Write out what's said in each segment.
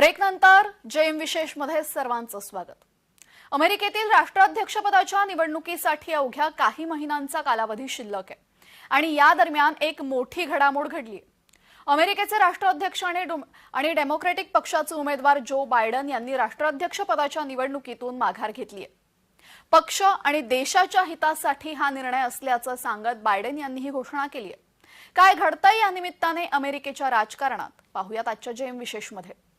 ब्रेकनंतर JM विशेषमध्ये सर्वांचं स्वागत. अमेरिकेतील राष्ट्राध्यक्षपदाच्या निवडणुकीसाठी अवघ्या काही महिन्यांचा कालावधी शिल्लक आहे. आणि या दरम्यान एक मोठी घडामोड घडली अमेरिकेचे राष्ट्राध्यक्ष आणि आणि डेमोक्रेटिक पक्षाचे उमेदवार जो बायडन यांनी राष्ट्राध्यक्षपदाच्या निवडणुकीतून माघार घेतली आहे. पक्ष आणि देशाच्या हितासाठी हा निर्णय असल्याचं सांगत बायडन यांनी ही घोषणा केली आहे. काय घडतंय या निमित्ताने अमेरिकेच्या राजकारणात? पाहूयात आजच्या जेम विशेषमध्ये.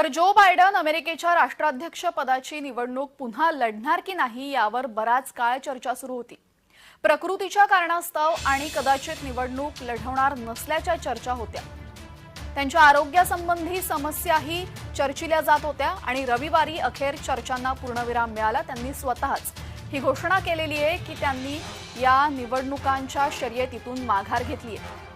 तर जो बायडन अमेरिकेच्या राष्ट्राध्यक्ष पदाची निवडणूक पुन्हा लढणार की नाही यावर बराच काळ चर्चा सुरू होती. प्रकृतीच्या कारणास्तव आणि कदाचित निवडणूक लढवणार नसल्याच्या चर्चा होत्या. त्यांच्या आरोग्यासंबंधी समस्याही चर्चिल्या जात होत्या आणि रविवारी अखेर चर्चांना पूर्णविराम मिळाला त्यांनी स्वतःच. ही घोषणा केलेली आहे की त्यांनी या निवडणुकांच्या शर्यतीतून माघार घेतली आहे.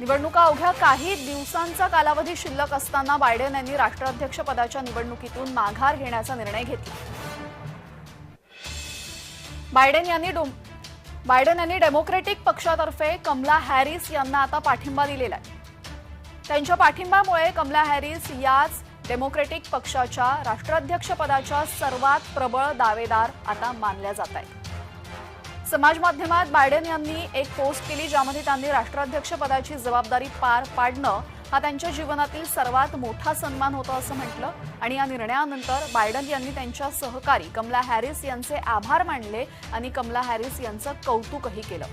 निवडणुका अवघ्या काही दिवसांचा कालावधी शिल्लक असताना बायडेन यांनी राष्ट्राध्यक्ष पदाच्या निवडणुकीतून माघार घेण्याचा निर्णय घेतला. बायडेन यांनी डोम- बायडेन यांनी डेमोक्रेटिक पक्षातर्फे कमला हॅरिस यांना आता पाठिंबा दिलेला आहे. त्यांच्या पाठिंब्यामुळे कमला हॅरिस याच डेमोक्रेटिक पक्षाच्या राष्ट्राध्यक्ष पदाच्या सर्वात प्रबळ दावेदार आता मानल्या जात आहेत. समाज माध्यमात बायडेन यांनी एक पोस्ट केली ज्यामध्ये त्यांनी राष्ट्राध्यक्ष पदाची जबाबदारी पार पाडणं हा त्यांच्या जीवनातील सर्वात मोठा सन्मान होता असं म्हटलं. आणि या निर्णयानंतर बायडन यांनी त्यांच्या सहकारी कमला हॅरिस यांचे आभार मानले आणि कमला हॅरिस यांचं कौतुकही केलं.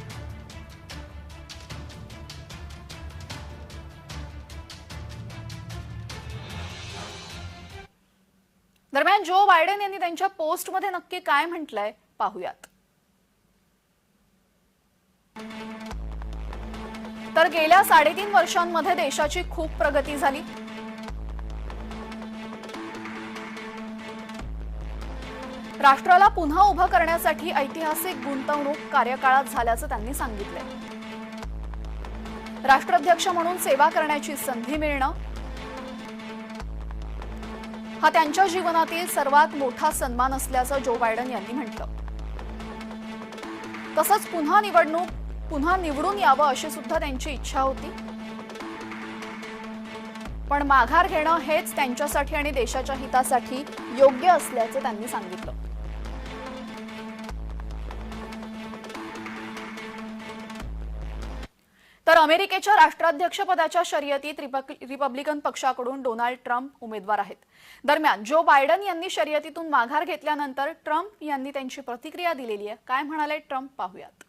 दरम्यान जो बायडेन यांनी त्यांच्या पोस्टमध्ये नक्की काय म्हटलंय पाहूयात. तर गेल्या साडेतीन वर्षांमध्ये देशाची खूप प्रगती झाली. राष्ट्राला पुन्हा उभं करण्यासाठी ऐतिहासिक गुंतवणूक कार्यकाळात झाल्याचं त्यांनी सांगितलं राष्ट्राध्यक्ष म्हणून सेवा करण्याची संधी मिळणं हा त्यांच्या जीवनातील सर्वात मोठा सन्मान असल्याचं जो बायडन यांनी म्हटलं. तसंच पुन्हा निवडणूक पुन्हा निवडून यावं अशी सुद्धा त्यांची इच्छा होती. पण माघार घेणं हेच त्यांच्यासाठी आणि देशाच्या हितासाठी योग्य असल्याचं त्यांनी सांगितलं. तर अमेरिकेच्या राष्ट्राध्यक्षपदाच्या शर्यतीत रिपब्लिकन पक्षाकडून डोनाल्ड ट्रम्प उमेदवार आहेत. दरम्यान जो बायडन यांनी शर्यतीतून माघार घेतल्यानंतर ट्रम्प यांनी त्यांची प्रतिक्रिया दिलेली आहे. काय म्हणाले ट्रम्प? पाहूयात.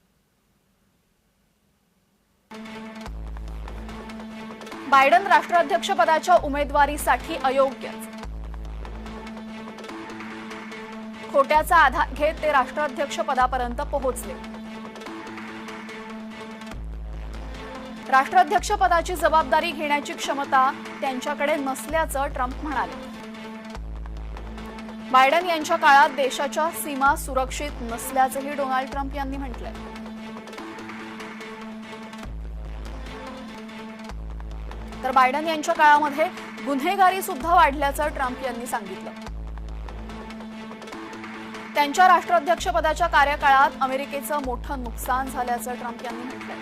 बायडन राष्ट्राध्यक्षपदाच्या उमेदवारीसाठी अयोग्यच. खोट्याचा आधार घेत ते राष्ट्राध्यक्ष पदापर्यंत पोहोचले. राष्ट्राध्यक्ष पदाची जबाबदारी घेण्याची क्षमता त्यांच्याकडे नसल्याचं ट्रम्प म्हणाले. बायडन यांच्या काळात देशाच्या सीमा सुरक्षित नसल्याचंही डोनाल्ड ट्रम्प यांनी म्हटलंय. तर बायडन यांच्या काळामध्ये गुन्हेगारी सुद्धा वाढल्याचं ट्रम्प यांनी सांगितलं. त्यांच्या राष्ट्राध्यक्षपदाच्या कार्यकाळात अमेरिकेचं मोठं नुकसान झाल्याचं ट्रम्प यांनी म्हटलंय.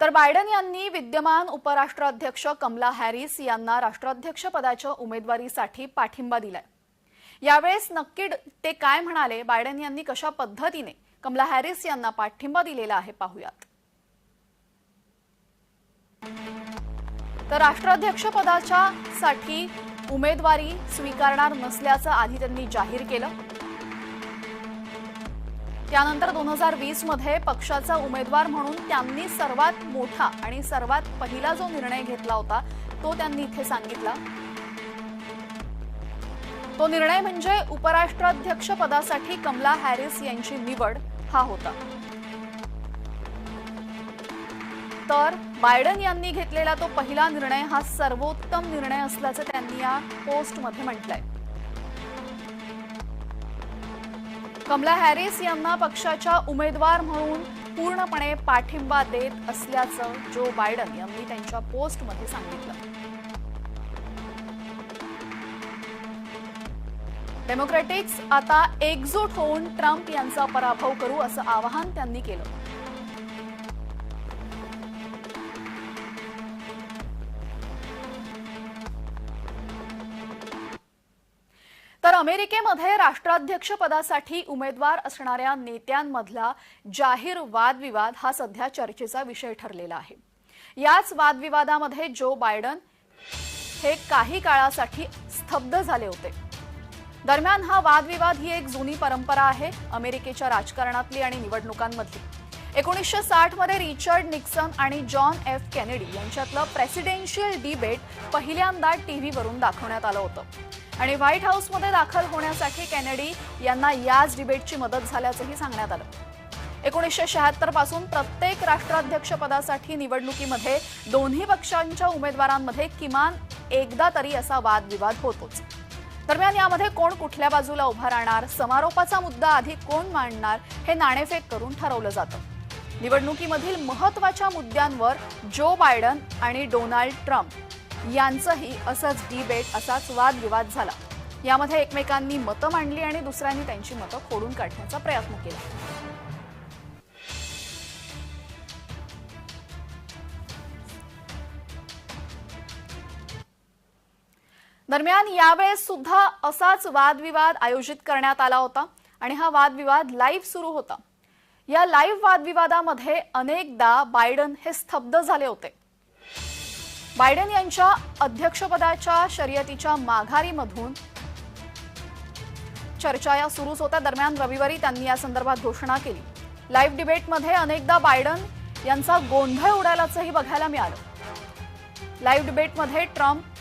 तर बायडन यांनी विद्यमान उपराष्ट्राध्यक्ष कमला हॅरिस यांना राष्ट्राध्यक्ष पदाच्या उमेदवारीसाठी पाठिंबा दिलाय. यावेळेस नक्की ते काय म्हणाले? बायडन यांनी कशा पद्धतीने कमला हॅरिस यांना पाठिंबा दिलेला आहे. पाहूयात. तर राष्ट्राध्यक्ष पदाच्या साठी उमेदवारी स्वीकारणार नसल्याचं आधी त्यांनी जाहीर केलं. त्यानंतर दोन हजार वीसमध्ये पक्षाचा उमेदवार म्हणून त्यांनी सर्वात मोठा आणि सर्वात पहिला जो निर्णय घेतला होता तो त्यांनी इथे सांगितला. तो निर्णय म्हणजे उपराष्ट्राध्यक्ष पदासाठी कमला हॅरिस यांची निवड. हा होता. तर बायडन यांनी घेतलेला तो पहिला निर्णय हा सर्वोत्तम निर्णय असल्याचं त्यांनी या पोस्टमध्ये म्हटलंय. कमला हॅरिस यांना पक्षाच्या उमेदवार म्हणून पूर्णपणे पाठिंबा देत असल्याचं जो बायडन यांनी त्यांच्या पोस्टमध्ये सांगितलं. डेमोक्रॅटिक्स आता एकजूट होऊन ट्रम्प यांचा पराभव करू असं आवाहन त्यांनी केलं. तर अमेरिकेमध्ये राष्ट्राध्यक्ष पदासाठी उमेदवार असणाऱ्या नेत्यांमधला जाहीर वादविवाद हा सध्या चर्चेचा विषय ठरलेला आहे. याच वादविवादामध्ये जो बायडन हे काही काळासाठी स्तब्ध झाले होते. दरम्यान हा वादविवाद ही एक जुनी परंपरा आहे अमेरिकेच्या राजकारणातली आणि निवडणुकांमधली. एकोणीसशे साठमध्ये रिचर्ड निक्सन आणि जॉन एफ केनेडी यांच्यातलं प्रेसिडेन्शियल डिबेट पहिल्यांदा टी व्हीवरून दाखवण्यात आलं होतं. आणि व्हाईट हाऊसमध्ये दाखल होण्यासाठी केनेडी यांना याच डिबेटची मदत झाल्याचंही सांगण्यात आलं. एकोणीसशे शहात्तरपासून प्रत्येक राष्ट्राध्यक्षपदासाठी निवडणुकीमध्ये दोन्ही पक्षांच्या उमेदवारांमध्ये किमान एकदा तरी असा वादविवाद होतोच. दरम्यान यामध्ये कोण कुठल्या बाजूला उभा राहणार समारोपाचा मुद्दा आधी कोण मांडणार हे नाणेफेक करून ठरवलं जातं. निवडणुकीमधील महत्त्वाच्या मुद्द्यांवर जो बायडन आणि डोनाल्ड ट्रम्प यांचंही असंच डिबेट असाच वादविवाद झाला. यामध्ये एकमेकांनी मतं मांडली आणि दुसऱ्यांनी त्यांची मतं खोडून काढण्याचा प्रयत्न केला. दरम्यान यावेळेस सुद्धा असाच वादविवाद आयोजित करण्यात आला होता आणि हा वादविवाद लाईव्ह सुरू होता. या लाईव्ह वादविवादामध्ये अनेकदा बायडन हे स्तब्ध झाले होते. बायडन यांच्या अध्यक्षपदाच्या शर्यतीच्या माघारीमधून चर्चा या सुरूच होत्या. दरम्यान रविवारी त्यांनी या संदर्भात घोषणा केली. लाईव्ह डिबेटमध्ये अनेकदा बायडन यांचा गोंधळ उडाल्याचंही बघायला मिळालं. लाईव्ह डिबेटमध्ये ट्रम्प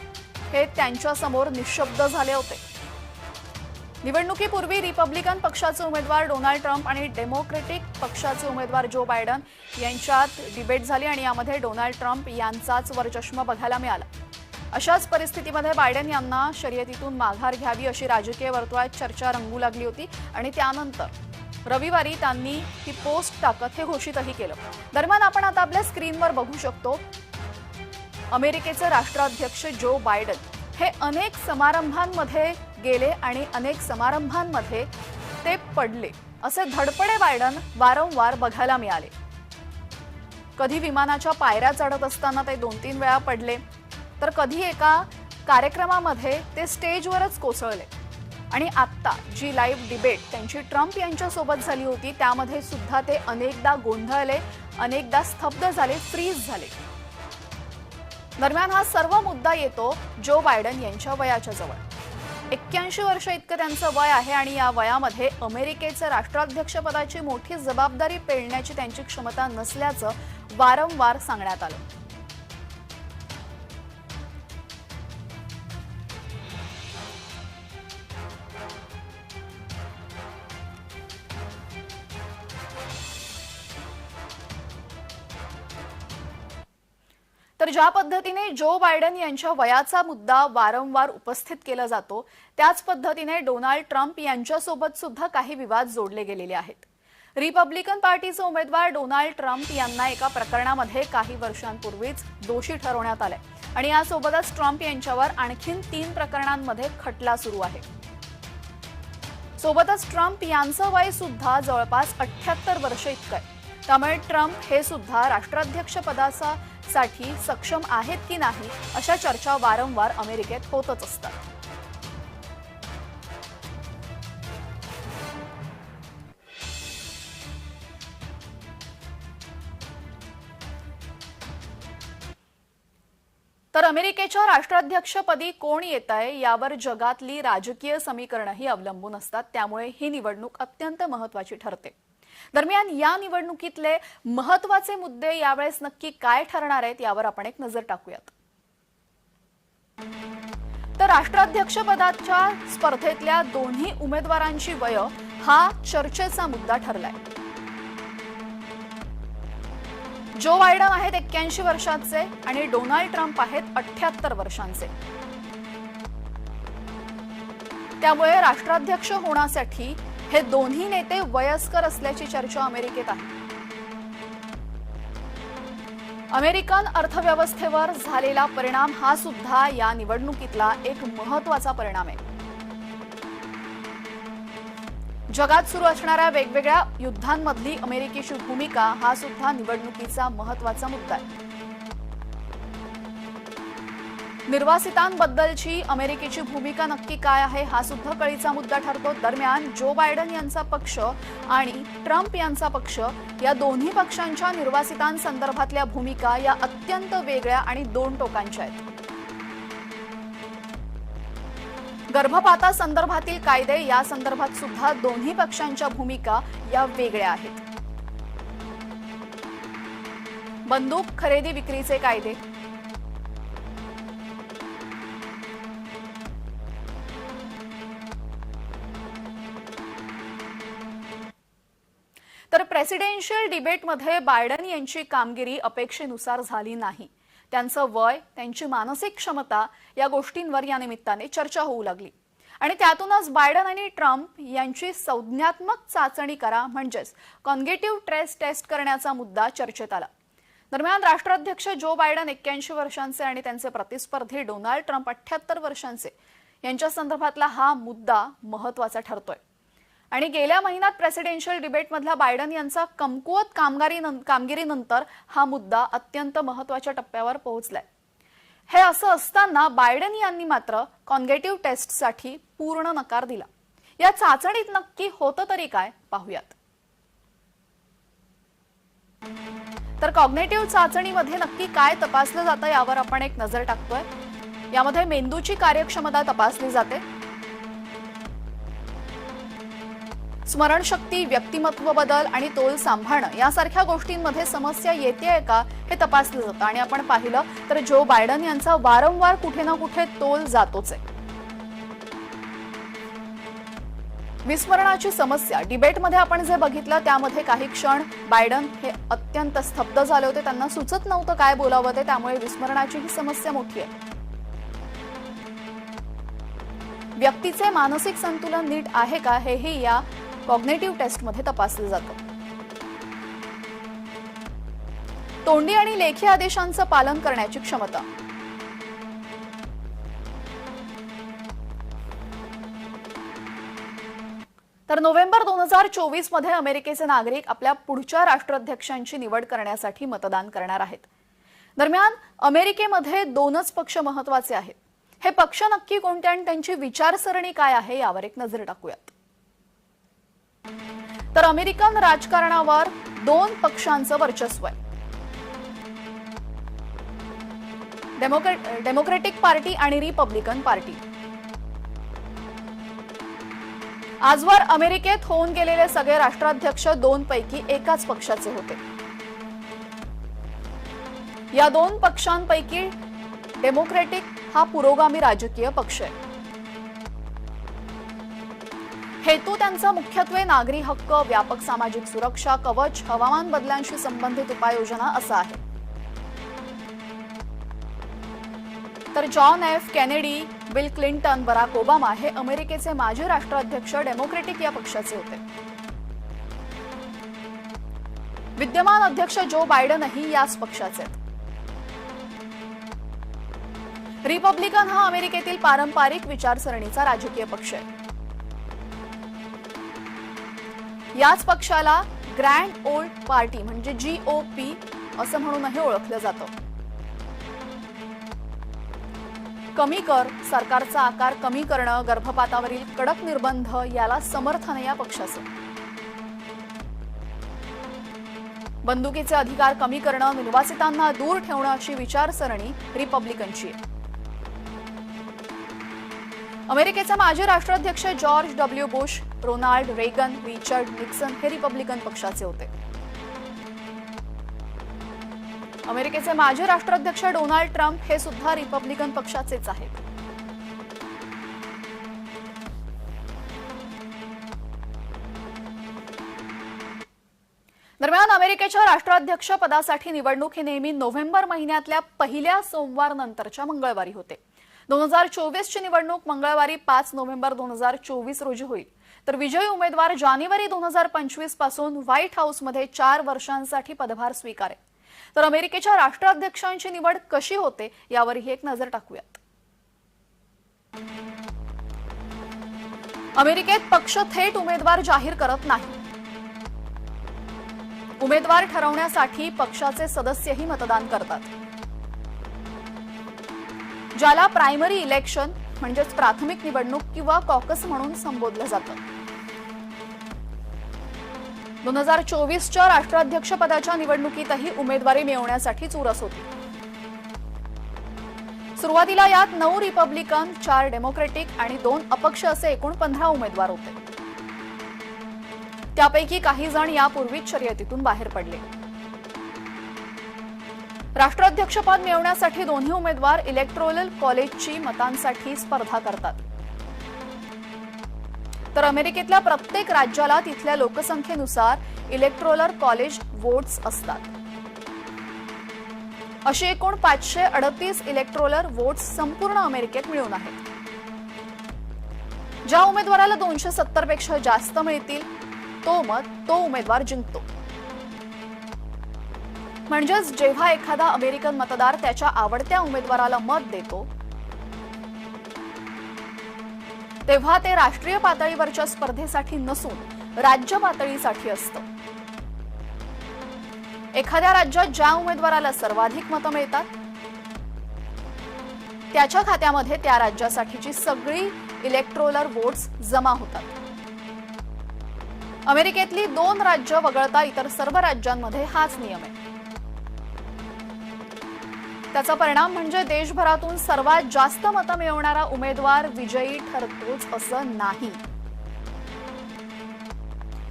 हे त्यांच्यासमोर निशब्द झाले होते. निवडणुकीपूर्वी रिपब्लिकन पक्षाचे उमेदवार डोनाल्ड ट्रम्प आणि डेमोक्रेटिक पक्षाचे उमेदवार जो बायडन यांच्यात डिबेट झाली आणि यामध्ये डोनाल्ड ट्रम्प यांचाच वरचष्मा बघायला मिळाला. अशाच परिस्थितीमध्ये बायडन यांना शर्यतीतून माघार घ्यावी अशी राजकीय वर्तुळात चर्चा रंगू लागली होती आणि त्यानंतर रविवारी त्यांनी ही पोस्ट टाकत हे घोषितही केलं. दरम्यान आपण आता आपल्या स्क्रीनवर बघू शकतो अमेरिकेचे राष्ट्राध्यक्ष जो बायडन हे अनेक समारंभांमध्ये गेले आणि अनेक समारंभांमध्ये ते पडले. असे धडपडे बायडन वारंवार बघायला मिळाले. कधी विमानाच्या पायऱ्या चढत असताना ते दोन तीन वेळा पडले तर कधी एका कार्यक्रमामध्ये ते स्टेजवरच कोसळले. आणि आत्ता जी लाईव्ह डिबेट त्यांची ट्रम्प यांच्यासोबत झाली होती त्यामध्ये सुद्धा ते अनेकदा गोंधळले अनेकदा स्तब्ध झाले फ्रीज झाले. दरम्यान हा सर्व मुद्दा येतो जो बायडन यांच्या वयाच्या जवळ. एक्क्याऐंशी वर्ष इतकं त्यांचं वय आहे आणि या वयामध्ये अमेरिकेचं राष्ट्राध्यक्षपदाची मोठी जबाबदारी पेलण्याची त्यांची क्षमता नसल्याचं वारंवार सांगण्यात आलं. ज्या पद्धतीने जो बायडन यांच्या वयाचा मुद्दा वारंवार उपस्थित केला जातो त्याच पद्धतीने डोनाल्ड ट्रम्प यांच्यासोबत सुद्धा काही विवाद जोडले गेलेले आहेत. रिपब्लिकन पार्टीचे उमेदवार डोनाल्ड ट्रम्प यांना एका प्रकरणामध्ये काही वर्षांपूर्वीच दोषी ठरवण्यात आले आणि यासोबतच ट्रम्प यांच्यावर आणखीन तीन प्रकरणांमध्ये खटला सुरू आहे. सोबतच ट्रम्प यांचं वय सुद्धा जवळपास अठ्याहत्तर वर्ष इतकं आहे. त्यामुळे ट्रम्प हे सुद्धा राष्ट्राध्यक्ष पदाचा साठी सक्षम आहेत की नाही अशा चर्चा वारंवार अमेरिकेत होतच असतात. तर अमेरिकेच्या राष्ट्राध्यक्षपदी कोण येत आहे यावर जगातली राजकीय समीकरणंही अवलंबून असतात. त्यामुळे ही निवडणूक अत्यंत महत्वाची ठरते. दरम्यान या निवडणुकीतले महत्त्वाचे मुद्दे यावेळेस नक्की काय ठरणार आहेत यावर आपण एक नजर टाकूयात. तर राष्ट्राध्यक्षपदाच्या स्पर्धेतल्या दोन्ही उमेदवारांची वय हा चर्चेचा मुद्दा ठरलाय. जो बायडन आहेत एक्क्याऐंशी वर्षांचे आणि डोनाल्ड ट्रम्प आहेत अठ्याहत्तर वर्षांचे. त्यामुळे राष्ट्राध्यक्ष होण्यासाठी हे दोन्ही नेते वयस्कर असल्याची चर्चा अमेरिकेत आहे. अमेरिकन अर्थव्यवस्थेवर झालेला परिणाम हा सुद्धा या निवडणुकीतला एक महत्त्वाचा परिणाम आहे. जगात सुरू असणाऱ्या वेगवेगळ्या युद्धांमधली अमेरिकेची भूमिका हा सुद्धा निवडणुकीचा महत्त्वाचा मुद्दा आहे. निर्वासितांबद्दलची अमेरिकेची भूमिका नक्की काय आहे हा सुद्धा कळीचा मुद्दा ठरतो. दरम्यान जो बायडन यांचा पक्ष आणि ट्रम्प यांचा पक्ष या दोन्ही पक्षांच्या निर्वासितांसंदर्भातल्या भूमिका या अत्यंत वेगळ्या आणि दोन टोकांच्या आहेत. गर्भपातासंदर्भातील कायदे या संदर्भात सुद्धा दोन्ही पक्षांच्या भूमिका या वेगळ्या आहेत. बंदूक खरेदी विक्रीचे कायदे प्रेसिडेन्शियल डिबेटमध्ये बायडन यांची कामगिरी अपेक्षेनुसार झाली नाही. त्यांचं वय त्यांची मानसिक क्षमता या गोष्टींवर या निमित्ताने चर्चा होऊ लागली. आणि त्यातूनच बायडन आणि ट्रम्प यांची संज्ञात्मक चाचणी करा म्हणजेच कॉन्गेटिव्ह ट्रेस टेस्ट करण्याचा मुद्दा चर्चेत आला. दरम्यान राष्ट्राध्यक्ष जो बायडन एक्क्याऐंशी वर्षांचे आणि त्यांचे प्रतिस्पर्धी डोनाल्ड ट्रम्प अठ्याहत्तर वर्षांचे यांच्या संदर्भातला हा मुद्दा महत्त्वाचा ठरतोय. आणि गेल्या महिन्यात प्रेसिडेन्शियल डिबेटमधला बायडन यांचा कमकुवत कामगारी कामगिरीनंतर हा मुद्दा अत्यंत महत्त्वाच्या टप्प्यावर पोहोचलाय. हे असं असताना बायडन यांनी मात्र कॉन्गेटिव्ह टेस्टसाठी पूर्ण नकार दिला. या चाचणीत नक्की होतं तरी काय पाहूयात. तर कॉग्नेटिव्ह चाचणीमध्ये नक्की काय तपासलं जातं यावर आपण एक नजर टाकतोय. यामध्ये मेंदूची कार्यक्षमता तपासली जाते. स्मरणशक्ती व्यक्तिमत्व बदल आणि तोल सांभाळणं यासारख्या गोष्टींमध्ये समस्या येते का हे तपासलं जातं. आणि आपण पाहिलं तर जो बायडन यांचा वारंवार कुठे ना कुठे तोल जातोच आहे. विस्मरणाची समस्या. डिबेटमध्ये आपण जे बघितलं त्यामध्ये काही क्षण बायडन हे अत्यंत स्तब्ध झाले होते. त्यांना सुचत नव्हतं काय बोलावं ते त्यामुळे विस्मरणाची ही समस्या मोठी आहे. व्यक्तीचे मानसिक संतुलन नीट आहे का हेही या कॉग्नेटिव्ह टेस्टमध्ये तपासलं जातं. तोंडी आणि लेखी आदेशांचं पालन करण्याची क्षमता. तर नोव्हेंबर दोन हजार चोवीसमध्ये अमेरिकेचे नागरिक आपल्या पुढच्या राष्ट्राध्यक्षांची निवड करण्यासाठी मतदान करणार आहेत. दरम्यान अमेरिकेमध्ये दोनच पक्ष महत्त्वाचे आहेत. हे पक्ष नक्की कोणते आणि त्यांची विचारसरणी काय आहे यावर एक नजर टाकूयात. तर अमेरिकन राजकारणावर दोन पक्षांचं वर्चस्व आहे. डेमोक्रेट डेमोक्रेटिक पार्टी आणि रिपब्लिकन पार्टी. आजवर अमेरिकेत होऊन गेलेले सगळे राष्ट्राध्यक्ष दोन पैकी एकाच पक्षाचे होते. या दोन पक्षांपैकी डेमोक्रेटिक हा पुरोगामी राजकीय पक्ष आहे. हेतू त्यांचा मुख्यत्वे नागरी हक्क व्यापक सामाजिक सुरक्षा कवच हवामान बदलांशी संबंधित उपाययोजना असा आहे. तर John F. Kennedy Bill Clinton Barack Obama हे अमेरिकेचे माजी राष्ट्राध्यक्ष डेमोक्रेटिक या पक्षाचे होते. विद्यमान अध्यक्ष जो बायडनही याच पक्षाचे आहेत. रिपब्लिकन हा अमेरिकेतील पारंपरिक विचारसरणीचा राजकीय पक्ष आहे. याच पक्षाला ग्रँड ओल्ड पार्टी म्हणजे जी ओ पी असं म्हणूनही ओळखलं जातं. कमी कर सरकारचा आकार कमी करणं गर्भपातावरील कडक निर्बंध याला समर्थन या पक्षाचं. बंदुकीचे अधिकार कमी करणं निर्वासितांना दूर ठेवणं अशी विचारसरणी रिपब्लिकनची आहे. अमेरिकेचे माजी राष्ट्राध्यक्ष George W Bush Ronald Reagan Richard Nixon हे रिपब्लिकन पक्षाचे होते. अमेरिकेचे माजी राष्ट्राध्यक्ष डोनाल्ड ट्रम्प हे सुद्धा रिपब्लिकन पक्षाचेच आहेत. दरम्यान अमेरिकेच्या राष्ट्राध्यक्ष पदासाठी निवडणूक ही नेहमी नोव्हेंबर महिन्यातल्या पहिल्या सोमवार नंतरच्या मंगळवारी होते. दोन हजार चोवीसची निवडणूक मंगळवारी पाच नोव्हेंबर दोन हजार चोवीस रोजी होईल. तर विजयी उमेदवार जानेवारी दोन हजार पंचवीसपासून व्हाईट हाऊसमध्ये चार वर्षांसाठी पदभार स्वीकारेल. तर अमेरिकेच्या राष्ट्राध्यक्षांची निवड कशी होते यावरही एक नजर टाकूयात. अमेरिकेत पक्ष थेट उमेदवार जाहीर करत नाही. उमेदवार ठरवण्यासाठी पक्षाचे सदस्यही मतदान करतात. ज्याला प्रायमरी इलेक्शन म्हणजेच प्राथमिक निवडणूक किंवा कॉकस म्हणून संबोधलं जातं. दोन हजार चोवीसच्या राष्ट्राध्यक्षपदाच्या निवडणुकीतही उमेदवारी मिळवण्यासाठी चुरस होती. सुरुवातीला यात नऊ रिपब्लिकन चार डेमोक्रेटिक आणि दोन अपक्ष असे एकूण पंधरा उमेदवार होते. त्यापैकी काही जण यापूर्वीच शर्यतीतून बाहेर पडले. राष्ट्राध्यक्षपद मिळवण्यासाठी दोन्ही उमेदवार इलेक्ट्रोरल कॉलेजची मतांसाठी स्पर्धा करतात. तर अमेरिकेतल्या प्रत्येक राज्याला तिथल्या लोकसंख्येनुसार इलेक्ट्रोलर कॉलेज वोट्स असतात. अशी एकूण पाचशे अडतीस इलेक्ट्रोलर वोट्स संपूर्ण अमेरिकेत मिळून आहेत. ज्या उमेदवाराला दोनशे सत्तरपेक्षा जास्त मिळतील तो मत तो उमेदवार जिंकतो. म्हणजेच जेव्हा एखादा अमेरिकन मतदार त्याच्या आवडत्या उमेदवाराला मत देतो तेव्हा ते राष्ट्रीय पातळीवरच्या स्पर्धेसाठी नसून राज्य पातळीसाठी असतं. एखाद्या राज्यात ज्या उमेदवाराला सर्वाधिक मतं मिळतात त्याच्या खात्यामध्ये त्या राज्यासाठीची सगळी इलेक्ट्रोलर वोट्स जमा होतात. अमेरिकेतली दोन राज्य वगळता इतर सर्व राज्यांमध्ये हाच नियम आहे. त्याचा परिणाम म्हणजे देशभरातून सर्वात जास्त मतं मिळवणारा उमेदवार विजयी ठरतोच असं नाही.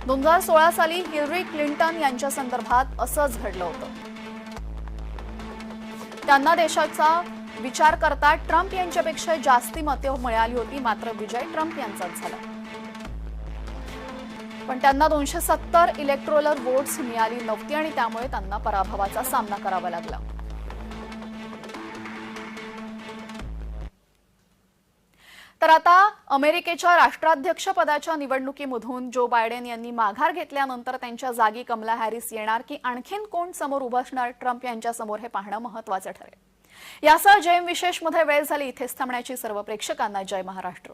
दोन हजार सोळा साली हिलरी क्लिंटन यांच्या संदर्भात असंच घडलं होतं. त्यांना देशाचा विचार करता ट्रम्प यांच्यापेक्षा जास्ती मते मिळाली होती मात्र विजय ट्रम्प यांचाच झाला. पण त्यांना दोनशे सत्तर इलेक्ट्रोलर वोट्स मिळाली नव्हती आणि त्यामुळे त्यांना पराभवाचा सामना करावा लागला. तर आता अमेरिकेच्या राष्ट्राध्यक्षपदाच्या निवडणुकीमधून जो बायडेन यांनी माघार घेतल्यानंतर त्यांच्या जागी कमला हॅरिस येणार की आणखीन कोण समोर उभं असणार ट्रम्प यांच्यासमोर हे पाहणं महत्वाचं ठरेल. यासह जयम विशेषमध्ये वेळ झाली. इथेच थांबण्याची सर्व प्रेक्षकांना जय महाराष्ट्र.